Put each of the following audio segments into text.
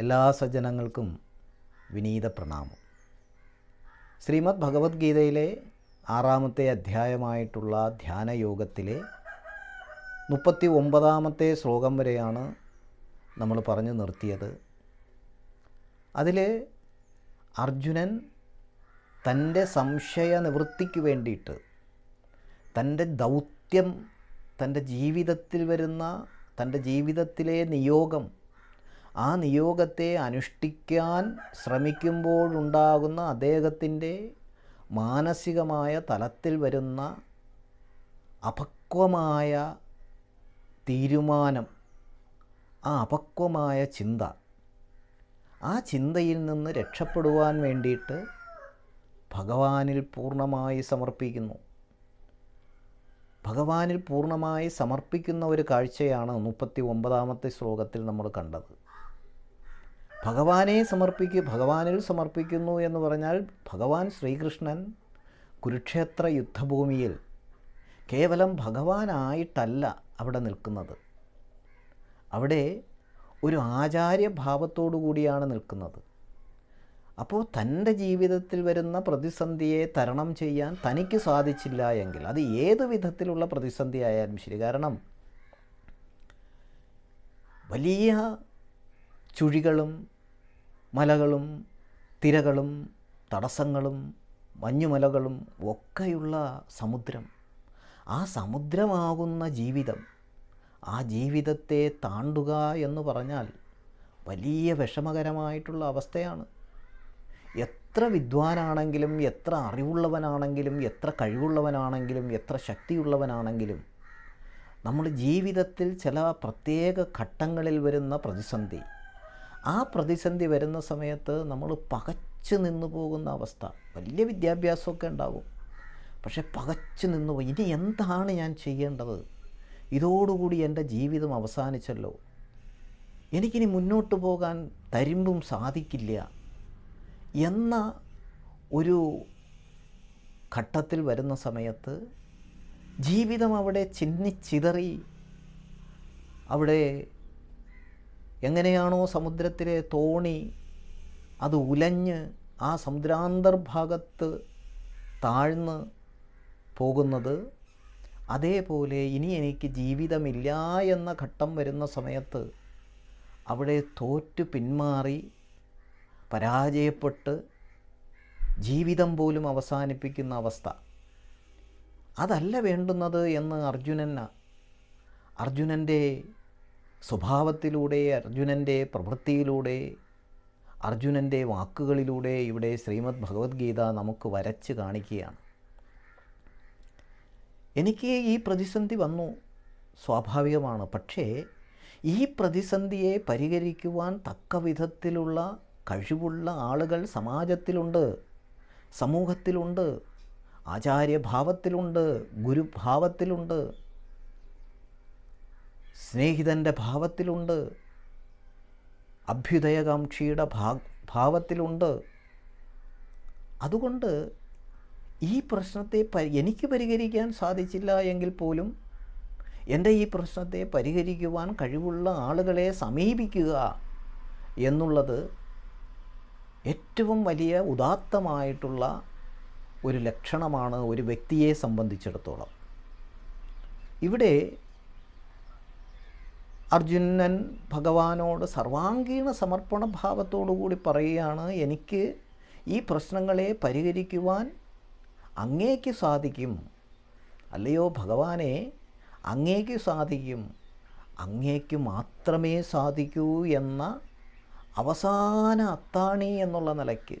എല്ലാ സജ്ജനങ്ങൾക്കും വിനീത പ്രണാമം. ശ്രീമദ് ഭഗവത്ഗീതയിലെ ആറാമത്തെ അധ്യായമായിട്ടുള്ള ധ്യാനയോഗത്തിലെ മുപ്പത്തി ഒമ്പതാമത്തെ ശ്ലോകം വരെയാണ് നമ്മൾ പറഞ്ഞു നിർത്തിയത്. അതിൽ അർജുനൻ തന്റെ സംശയ നിവൃത്തിക്ക് വേണ്ടിയിട്ട് തന്റെ ദൗത്യം തന്റെ ജീവിതത്തിൽ വരുന്ന തന്റെ ജീവിതത്തിലെ നിയോഗം ആ നിയോഗത്തെ അനുഷ്ഠിക്കാൻ ശ്രമിക്കുമ്പോഴുണ്ടാകുന്ന അദ്ദേഹത്തിന്റെ മാനസികമായ തലത്തിൽ വരുന്ന അപക്വമായ തീരുമാനം ആ അപക്വമായ ചിന്ത ആ ചിന്തയിൽ നിന്ന് രക്ഷപ്പെടുവാൻ വേണ്ടിയിട്ട് ഭഗവാനിൽ പൂർണമായി സമർപ്പിക്കുന്നു. ഭഗവാനിൽ പൂർണമായി സമർപ്പിക്കുന്ന ഒരു കാഴ്ചയാണ് മുപ്പത്തി ഒമ്പതാമത്തെ ശ്ലോകത്തിൽ നമ്മൾ കണ്ടത്. ഭഗവാനെ സമർപ്പിക്കുക ഭഗവാനിൽ സമർപ്പിക്കുന്നു എന്ന് പറഞ്ഞാൽ ഭഗവാൻ ശ്രീകൃഷ്ണൻ കുരുക്ഷേത്ര യുദ്ധഭൂമിയിൽ കേവലം ഭഗവാനായിട്ടല്ല അവിടെ നിൽക്കുന്നത്. അവിടെ ഒരു ആചാര്യഭാവത്തോടു കൂടിയാണ് നിൽക്കുന്നത്. അപ്പോൾ തന്റെ ജീവിതത്തിൽ വരുന്ന പ്രതിസന്ധിയെ തരണം ചെയ്യാൻ തനിക്ക് സാധിച്ചില്ല എങ്കിൽ അത് ഏത് വിധത്തിലുള്ള പ്രതിസന്ധി ആയാലും ശരി. കാരണം വലിയ ചുഴികളും മലകളും തിരകളും തടസ്സങ്ങളും മഞ്ഞുമലകളും ഒക്കെയുള്ള സമുദ്രം. ആ സമുദ്രമാകുന്ന ജീവിതം ആ ജീവിതത്തെ താണ്ടുക എന്ന് പറഞ്ഞാൽ വലിയ വിഷമകരമായിട്ടുള്ള അവസ്ഥയാണ്. എത്ര വിദ്വാനാണെങ്കിലും എത്ര അറിവുള്ളവനാണെങ്കിലും എത്ര കഴിവുള്ളവനാണെങ്കിലും എത്ര ശക്തിയുള്ളവനാണെങ്കിലും നമ്മൾ ജീവിതത്തിൽ ചില പ്രത്യേക ഘട്ടങ്ങളിൽ വരുന്ന പ്രതിസന്ധി ആ പ്രതിസന്ധി വരുന്ന സമയത്ത് നമ്മൾ പകച്ചു നിന്നു പോകുന്ന അവസ്ഥ. വലിയ വിദ്യാഭ്യാസമൊക്കെ ഉണ്ടാവും പക്ഷെ പകച്ചു നിന്നു പോയി. ഇനി എന്താണ് ഞാൻ ചെയ്യേണ്ടത്? ഇതോടുകൂടി എന്റെ ജീവിതം അവസാനിച്ചല്ലോ. എനിക്കിനി മുന്നോട്ട് പോകാൻ തരുമ്പും സാധിക്കില്ല എന്ന ഒരു ഘട്ടത്തിൽ വരുന്ന സമയത്ത് ജീവിതം അവിടെ ചിന്നിച്ചിതറി അവിടെ എങ്ങനെയാണോ സമുദ്രത്തിലെ തോണി അത് ഉലഞ്ഞ് ആ സമുദ്രാന്തർഭാഗത്ത് താഴ്ന്ന് പോകുന്നത് അതേപോലെ ഇനി എനിക്ക് ജീവിതമില്ല എന്ന ഘട്ടം വരുന്ന സമയത്ത് അവിടെ തോറ്റു പിന്മാറി പരാജയപ്പെട്ട് ജീവിതം പോലും അവസാനിപ്പിക്കുന്ന അവസ്ഥ. അതല്ല വേണ്ടുന്നത് എന്ന് അർജുനന അർജുനന്റെ സ്വഭാവത്തിലൂടെ അർജുനന്റെ പ്രവൃത്തിയിലൂടെ അർജുനന്റെ വാക്കുകളിലൂടെ ഇവിടെ ശ്രീമദ് ഭഗവത്ഗീത നമുക്ക് വരച്ച് കാണിക്കുകയാണ്. എനിക്ക് ഈ പ്രതിസന്ധി വന്നു സ്വാഭാവികമാണ്. പക്ഷേ ഈ പ്രതിസന്ധിയെ പരിഹരിക്കുവാൻ തക്ക വിധത്തിലുള്ള കഴിവുള്ള ആളുകൾ സമാജത്തിലുണ്ട് സമൂഹത്തിലുണ്ട് ആചാര്യഭാവത്തിലുണ്ട് ഗുരുഭാവത്തിലുണ്ട്. സ്നേഹിതന്റെ ഭാവത്തിലുണ്ട്. അഭ്യുദയകാംക്ഷിയുടെ ഭാ ഭാവത്തിലുണ്ട്. അതുകൊണ്ട് ഈ പ്രശ്നത്തെ പരി എനിക്ക് പരിഹരിക്കാൻ സാധിച്ചില്ല എങ്കിൽ പോലും എന്റെ ഈ പ്രശ്നത്തെ പരിഹരിക്കുവാൻ കഴിവുള്ള ആളുകളെ സമീപിക്കുക എന്നുള്ളത് ഏറ്റവും വലിയ ഉദാത്തമായിട്ടുള്ള ഒരു ലക്ഷണമാണ് ഒരു വ്യക്തിയെ സംബന്ധിച്ചിടത്തോളം. ഇവിടെ അർജുനൻ ഭഗവാനോട് സർവാംഗീണ സമർപ്പണ ഭാവത്തോടു കൂടി പറയുകയാണ് എനിക്ക് ഈ പ്രശ്നങ്ങളെ പരിഹരിക്കുവാൻ അങ്ങേക്ക് സാധിക്കും. അല്ലയോ ഭഗവാനെ അങ്ങേക്ക് സാധിക്കും. അങ്ങേക്ക് മാത്രമേ സാധിക്കൂ എന്ന അവസാന അത്താണി എന്നുള്ള നിലയ്ക്ക്.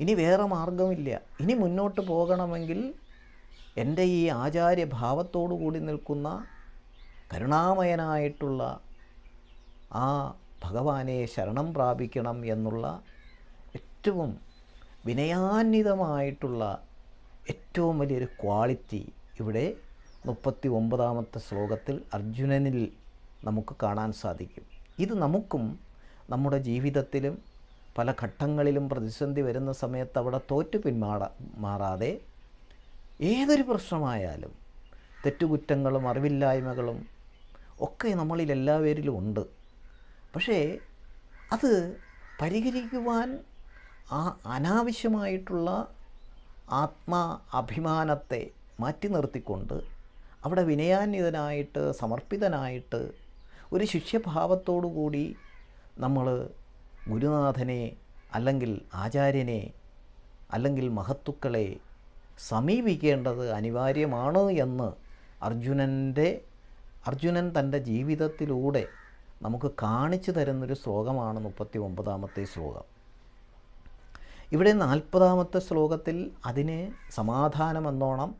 ഇനി വേറെ മാർഗമില്ല ഇനി മുന്നോട്ട് പോകണമെങ്കിൽ എന്റെ ഈ ആചാര്യഭാവത്തോടു കൂടി നിൽക്കുന്ന കരുണാമയനായിട്ടുള്ള ആ ഭഗവാനെ ശരണം പ്രാപിക്കണം എന്നുള്ള ഏറ്റവും വിനയാന്വിതമായിട്ടുള്ള ഏറ്റവും വലിയൊരു ക്വാളിറ്റി ഇവിടെ മുപ്പത്തി ഒമ്പതാമത്തെ ശ്ലോകത്തിൽ അർജുനനിൽ നമുക്ക് കാണാൻ സാധിക്കും. ഇത് നമുക്കും നമ്മുടെ ജീവിതത്തിലും പല ഘട്ടങ്ങളിലും പ്രതിസന്ധി വരുന്ന സമയത്ത് അവിടെ തോറ്റു പിന്മാറ മാറാതെ ഏതൊരു പ്രശ്നമായാലും തെറ്റുകുറ്റങ്ങളും അറിവില്ലായ്മകളും ഒക്കെ നമ്മളിൽ എല്ലാവരിലും ഉണ്ട്. പക്ഷേ അത് പരിഹരിക്കുവാൻ ആ അനാവശ്യമായിട്ടുള്ള ആത്മാ അഭിമാനത്തെ മാറ്റി നിർത്തിക്കൊണ്ട് അവിടെ വിനയാന്വിതനായിട്ട് സമർപ്പിതനായിട്ട് ഒരു ശിഷ്യഭാവത്തോടു കൂടി നമ്മൾ ഗുരുനാഥനെ അല്ലെങ്കിൽ ആചാര്യനെ അല്ലെങ്കിൽ മഹത്തുക്കളെ സമീപിക്കേണ്ടത് അനിവാര്യമാണ് എന്ന് അർജുനന്റെ അർജുനൻ തന്റെ ജീവിതത്തിലൂടെ നമുക്ക് കാണിച്ചു തരുന്നൊരു ശ്ലോകമാണ് മുപ്പത്തി ഒമ്പതാമത്തെ ശ്ലോകം. ഇവിടെ നാൽപ്പതാമത്തെ ശ്ലോകത്തിൽ അതിനെ സമാധാനമെന്നോണം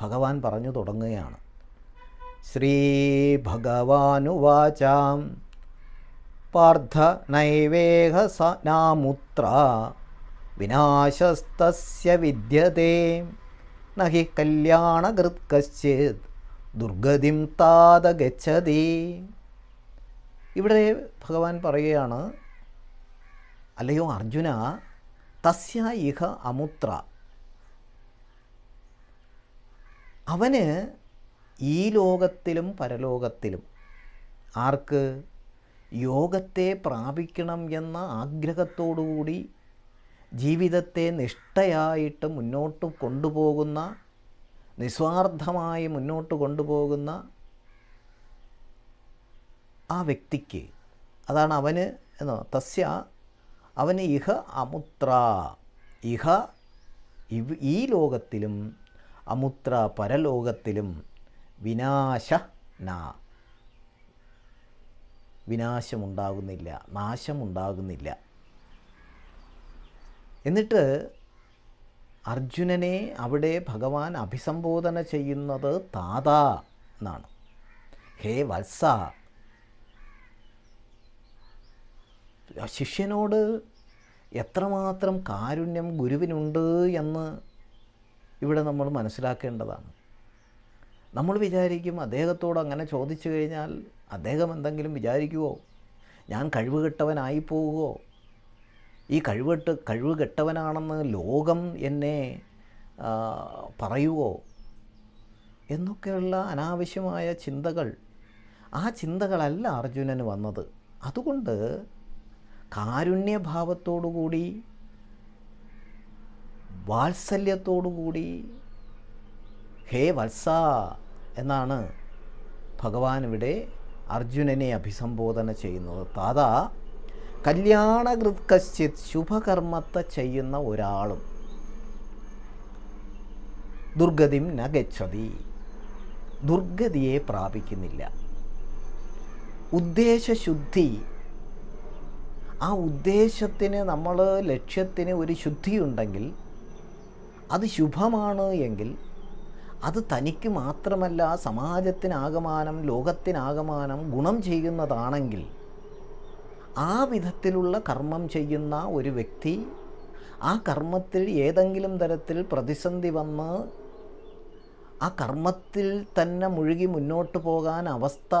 ഭഗവാൻ പറഞ്ഞു തുടങ്ങുകയാണ്. ശ്രീ ഭഗവാനുവാചാം പാർത്ഥ നൈവേഹ നാമുത്ര വിനാശസ്തസ്യ വിദ്യത്തെ നഹി കല്യാണകൃത് കശ്ചിത് ദുർഗതിം താത ഗച്ഛതി. ഇവിടെ ഭഗവാൻ പറയുകയാണ് അല്ലയോ അർജുന തസ്യ ഇഹ അമുത്ര. അവന് ഈ ലോകത്തിലും പരലോകത്തിലും ആർക്ക് യോഗത്തെ പ്രാപിക്കണം എന്ന ആഗ്രഹത്തോടുകൂടി ജീവിതത്തെ നിഷ്ഠയായിട്ട് മുന്നോട്ട് കൊണ്ടുപോകുന്ന നിസ്വാർത്ഥമായി മുന്നോട്ട് കൊണ്ടുപോകുന്ന ആ വ്യക്തിക്ക് അതാണ് അവന് എന്നോ തസ്യ അവന് ഇഹ അമുത്ര. ഇഹ ഈ ലോകത്തിലും അമുത്ര പരലോകത്തിലും വിനാശ നാ. വിനാശമുണ്ടാകുന്നില്ല നാശമുണ്ടാകുന്നില്ല. എന്നിട്ട് അർജുനനെ അവിടെ ഭഗവാൻ അഭിസംബോധന ചെയ്യുന്നത് താത എന്നാണ്. ഹേ വത്സ. ശിഷ്യനോട് എത്രമാത്രം കാരുണ്യം ഗുരുവിനുണ്ട് എന്ന് ഇവിടെ നമ്മൾ മനസ്സിലാക്കേണ്ടതാണ്. നമ്മൾ വിചാരിക്കും അദ്ദേഹത്തോട് അങ്ങനെ ചോദിച്ചു കഴിഞ്ഞാൽ അദ്ദേഹം എന്തെങ്കിലും വിചാരിക്കുമോ ഞാൻ കഴിവുകെട്ടവനായി പോവുമോ ഈ കഴിവെട്ട് കഴിവ് കെട്ടവനാണെന്ന് ലോകം എന്നെ പറയുവോ? എന്നൊക്കെയുള്ള അനാവശ്യമായ ചിന്തകൾ. ആ ചിന്തകളല്ല അർജുനന് വന്നത്. അതുകൊണ്ട് കാരുണ്യഭാവത്തോടുകൂടി വാത്സല്യത്തോടുകൂടി ഹേ വത്സ എന്നാണ് ഭഗവാൻ ഇവിടെ അർജുനനെ അഭിസംബോധന ചെയ്യുന്നത്. താതാ കല്യാണകൃത് കശ്ചിത് ശുഭകർമ്മത്തെ ചെയ്യുന്ന ഒരാളും ദുർഗതിം നഗച്ഛതി ഗച്ഛതി. ദുർഗതിയെ പ്രാപിക്കുന്നില്ല. ഉദ്ദേശശുദ്ധി. ആ ഉദ്ദേശത്തിന് നമ്മൾ ലക്ഷ്യത്തിന് ഒരു ശുദ്ധിയുണ്ടെങ്കിൽ അത് ശുഭമാണ് എങ്കിൽ അത് തനിക്ക് മാത്രമല്ല സമാജത്തിനാകമാനം ലോകത്തിനാകമാനം ഗുണം ചെയ്യുന്നതാണെങ്കിൽ ആ വിധത്തിലുള്ള കർമ്മം ചെയ്യുന്ന ഒരു വ്യക്തി ആ കർമ്മത്തിൽ ഏതെങ്കിലും തരത്തിൽ പ്രതിസന്ധി വന്ന് ആ കർമ്മത്തിൽ തന്നെ മുഴുകി മുന്നോട്ട് പോകാൻ അവസ്ഥ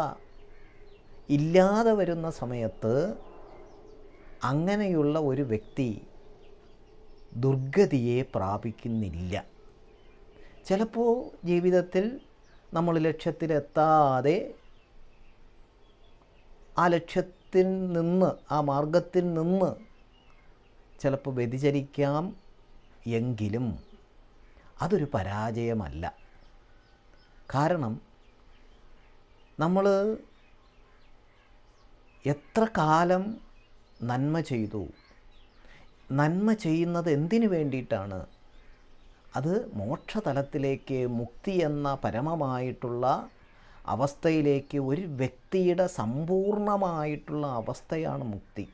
ഇല്ലാതെ വരുന്ന സമയത്ത് അങ്ങനെയുള്ള ഒരു വ്യക്തി ദുർഗതിയെ പ്രാപിക്കുന്നില്ല. ചിലപ്പോൾ ജീവിതത്തിൽ നമ്മൾ ലക്ഷ്യത്തിലെത്താതെ ആ ലക്ഷ്യത്തിൽ നിന്ന് ആ മാർഗത്തിൽ നിന്ന് ചിലപ്പോൾ വ്യതിചരിക്കാം എങ്കിലും അതൊരു പരാജയമല്ല. കാരണം നമ്മൾ എത്ര കാലം നന്മ ചെയ്തു നന്മ ചെയ്യുന്നത് എന്തിനു വേണ്ടിയിട്ടാണ്? അത് മോക്ഷതലത്തിലേക്ക് മുക്തി എന്ന പരമമായിട്ടുള്ള അവസ്ഥയിലേക്ക് ഒരു വ്യക്തിയുടെ സമ്പൂർണമായിട്ടുള്ള അവസ്ഥയാണ് മുക്തി.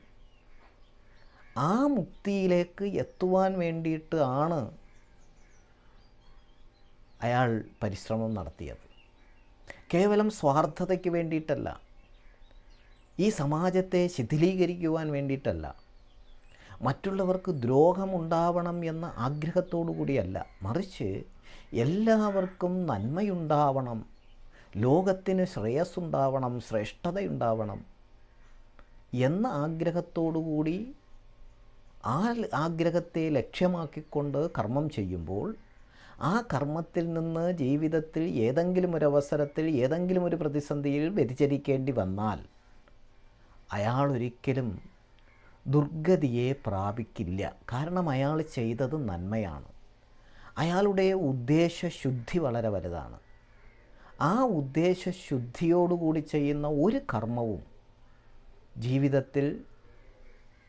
ആ മുക്തിയിലേക്ക് എത്തുവാൻ വേണ്ടിയിട്ട് ആണ് അയാൾ പരിശ്രമം നടത്തിയത്. കേവലം സ്വാർത്ഥതയ്ക്ക് വേണ്ടിയിട്ടല്ല ഈ സമാജത്തെ ശിഥിലീകരിക്കുവാൻ വേണ്ടിയിട്ടല്ല മറ്റുള്ളവർക്ക് ദ്രോഹമുണ്ടാവണം എന്ന ആഗ്രഹത്തോടു കൂടിയല്ല മറിച്ച് എല്ലാവർക്കും നന്മയുണ്ടാവണം ലോകത്തിന് ശ്രേയസ്സുണ്ടാവണം ശ്രേഷ്ഠതയുണ്ടാവണം എന്ന ആഗ്രഹത്തോടുകൂടി ആ ആഗ്രഹത്തെ ലക്ഷ്യമാക്കിക്കൊണ്ട് കർമ്മം ചെയ്യുമ്പോൾ ആ കർമ്മത്തിൽ നിന്ന് ജീവിതത്തിൽ ഏതെങ്കിലും ഒരു അവസരത്തിൽ ഏതെങ്കിലും ഒരു പ്രതിസന്ധിയിൽ വ്യതിചരിക്കേണ്ടി വന്നാൽ അയാൾ ഒരിക്കലും ദുർഗതിയെ പ്രാപിക്കില്ല. കാരണം അയാൾ ചെയ്തത് നന്മയാണ്. അയാളുടെ ഉദ്ദേശശുദ്ധി വളരെ വലുതാണ്. ആ ഉദ്ദേശശുദ്ധിയോടുകൂടി ചെയ്യുന്ന ഒരു കർമ്മവും ജീവിതത്തിൽ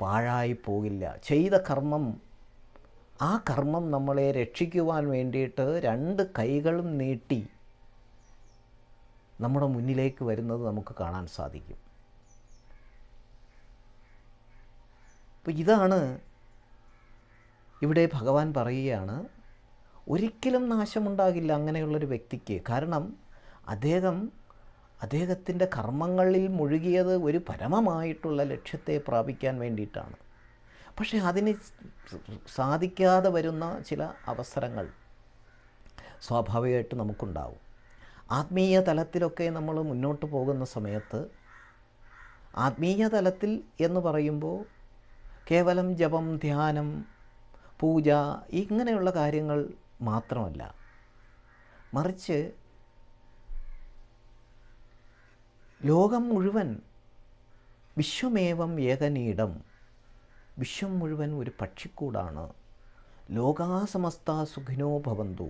പാഴായി പോകില്ല ചെയ്ത കർമ്മം ആ കർമ്മം നമ്മളെ രക്ഷിക്കുവാൻ വേണ്ടിയിട്ട് രണ്ട് കൈകളും നീട്ടി നമ്മുടെ മുന്നിലേക്ക് വരുന്നത് നമുക്ക് കാണാൻ സാധിക്കും. അപ്പോൾ ഇതാണ് ഇവിടെ ഭഗവാൻ പറയുകയാണ് ഒരിക്കലും നാശമുണ്ടാകില്ല അങ്ങനെയുള്ളൊരു വ്യക്തിക്ക്. കാരണം അദ്ദേഹം അദ്ദേഹത്തിന്റെ കർമ്മങ്ങളിൽ മുഴുകിയത് ഒരു പരമമായിട്ടുള്ള ലക്ഷ്യത്തെ പ്രാപിക്കാൻ വേണ്ടിയിട്ടാണ്. പക്ഷേ അതിന് സാധിക്കാതെ വരുന്ന ചില അവസരങ്ങൾ സ്വാഭാവികമായിട്ട് നമുക്കുണ്ടാവും. ആത്മീയ തലത്തിലൊക്കെ നമ്മൾ മുന്നോട്ട് പോകുന്ന സമയത്ത് ആത്മീയ തലത്തിൽ എന്ന് പറയുമ്പോൾ കേവലം ജപം ധ്യാനം പൂജ ഇങ്ങനെയുള്ള കാര്യങ്ങൾ മാത്രമല്ല. മറിച്ച് ലോകം മുഴുവൻ വിശ്വമേവം ഏകനീടം. വിശ്വം മുഴുവൻ ഒരു പക്ഷിക്കൂടാണ്. ലോകാസമസ്ത സുഖിനോ ഭവന്തു.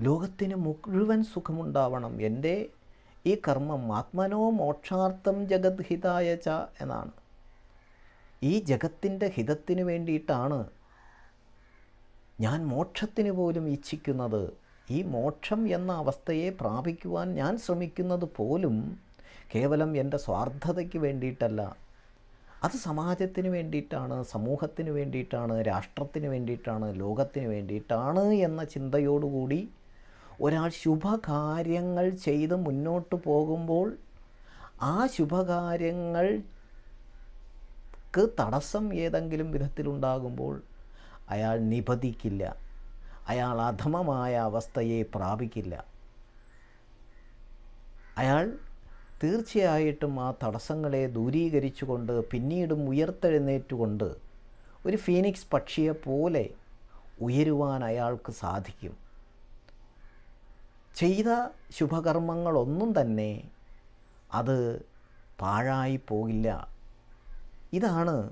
ലോകത്തിന് മുഴുവൻ സുഖമുണ്ടാവണം. എന്റെ ഈ കർമ്മം ആത്മനോ മോക്ഷാർത്ഥം ജഗദ്ഹിതായ ച എന്നാണ്. ഈ ജഗത്തിന്റെ ഹിതത്തിന് വേണ്ടിയിട്ടാണ് ഞാൻ മോക്ഷത്തിന് പോലും ഇച്ഛിക്കുന്നത്. ഈ മോക്ഷം എന്ന അവസ്ഥയെ പ്രാപിക്കുവാൻ ഞാൻ ശ്രമിക്കുന്നത് പോലും കേവലം എന്റെ സ്വാർത്ഥതയ്ക്ക് വേണ്ടിയിട്ടല്ല. അത് സമാജത്തിന് വേണ്ടിയിട്ടാണ് സമൂഹത്തിന് വേണ്ടിയിട്ടാണ് രാഷ്ട്രത്തിന് വേണ്ടിയിട്ടാണ് ലോകത്തിന് വേണ്ടിയിട്ടാണ് എന്ന ചിന്തയോടുകൂടി ഒരാൾ ശുഭകാര്യങ്ങൾ ചെയ്ത് മുന്നോട്ട് പോകുമ്പോൾ ആ ശുഭകാര്യങ്ങൾക്ക് തടസ്സം ഏതെങ്കിലും വിധത്തിലുണ്ടാകുമ്പോൾ അയാൾ നിപതിക്കില്ല. അയാൾ അധമമായ അവസ്ഥയെ പ്രാപിക്കില്ല. അയാൾ തീർച്ചയായിട്ടും ആ തടസ്സങ്ങളെ ദൂരീകരിച്ചുകൊണ്ട് പിന്നീടും ഉയർത്തെഴുന്നേറ്റുകൊണ്ട് ഒരു ഫീനിക്സ് പക്ഷിയെ പോലെ ഉയരുവാൻ അയാൾക്ക് സാധിക്കും. ചെയ്ത ശുഭകർമ്മങ്ങളൊന്നും തന്നെ അത് പാഴായി പോകില്ല. ഇതാണ്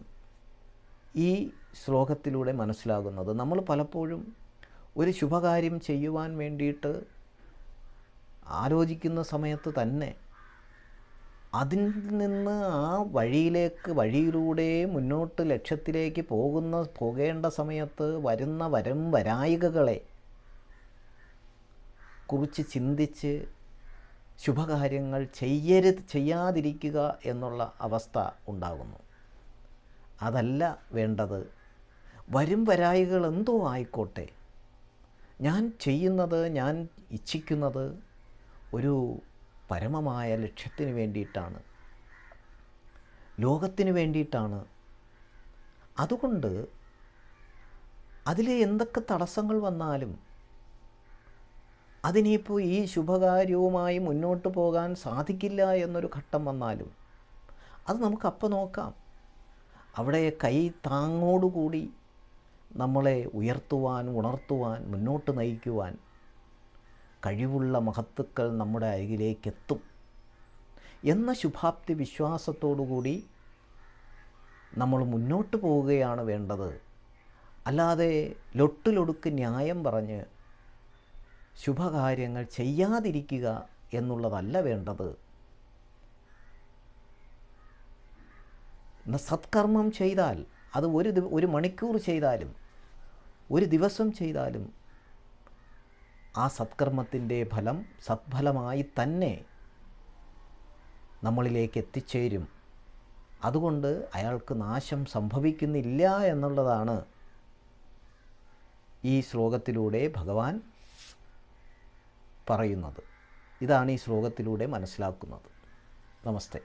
ഈ ശ്ലോകത്തിലൂടെ മനസ്സിലാകുന്നത്. നമ്മൾ പലപ്പോഴും ഒരു ശുഭകാര്യം ചെയ്യുവാൻ വേണ്ടിയിട്ട് ആലോചിക്കുന്ന സമയത്ത് തന്നെ അതിൽ നിന്ന് ആ വഴിയിലേക്ക് വഴിയിലൂടെ മുന്നോട്ട് ലക്ഷ്യത്തിലേക്ക് പോകുന്ന പോകേണ്ട സമയത്ത് വരുന്ന വരം വരായികകളെ കുറിച്ച് ചിന്തിച്ച് ശുഭകാര്യങ്ങൾ ചെയ്യരുത് ചെയ്യാതിരിക്കുക എന്നുള്ള അവസ്ഥ ഉണ്ടാകുന്നു. അതല്ല വേണ്ടത്. വരും വരായികൾ എന്തോ ആയിക്കോട്ടെ. ഞാൻ ചെയ്യുന്നത് ഞാൻ ഇച്ഛിക്കുന്നത് ഒരു പരമമായ ലക്ഷ്യത്തിന് വേണ്ടിയിട്ടാണ്. ലോകത്തിന് വേണ്ടിയിട്ടാണ്. അതുകൊണ്ട് അതിൽ എന്തൊക്കെ തടസ്സങ്ങൾ വന്നാലും അതിനിപ്പോൾ ഈ ശുഭകാര്യവുമായി മുന്നോട്ട് പോകാൻ സാധിക്കില്ല എന്നൊരു ഘട്ടം വന്നാലും അത് നമുക്കപ്പോൾ നോക്കാം. അവിടെ കൈ താങ്ങോടുകൂടി നമ്മളെ ഉയർത്തുവാൻ ഉണർത്തുവാൻ മുന്നോട്ട് നയിക്കുവാൻ കഴിവുള്ള മഹത്തുക്കൾ നമ്മുടെ അരികിലേക്കെത്തും എന്ന ശുഭാപ്തി വിശ്വാസത്തോടുകൂടി നമ്മൾ മുന്നോട്ട് പോവുകയാണ് വേണ്ടത്. അല്ലാതെ ലൊട്ടിലൊടുക്ക് ന്യായം പറഞ്ഞ് ശുഭകാര്യങ്ങൾ ചെയ്യാതിരിക്കുക എന്നുള്ളതല്ല വേണ്ടത്. സത്കർമ്മം ചെയ്താൽ അത് ഒരു ഒരു മണിക്കൂർ ചെയ്താലും ഒരു ദിവസം ചെയ്താലും ആ സത്കർമ്മത്തിന്റെ ഫലം സത്ഫലമായി തന്നെ നമ്മളിലേക്ക് എത്തിച്ചേരും. അതുകൊണ്ട് അയാൾക്ക് നാശം സംഭവിക്കുന്നില്ല എന്നുള്ളതാണ് ഈ ശ്ലോകത്തിലൂടെ ഭഗവാൻ പറയുന്നത്. ഇതാണ് ഈ ശ്ലോകത്തിലൂടെ മനസ്സിലാക്കുന്നത്. നമസ്തേ.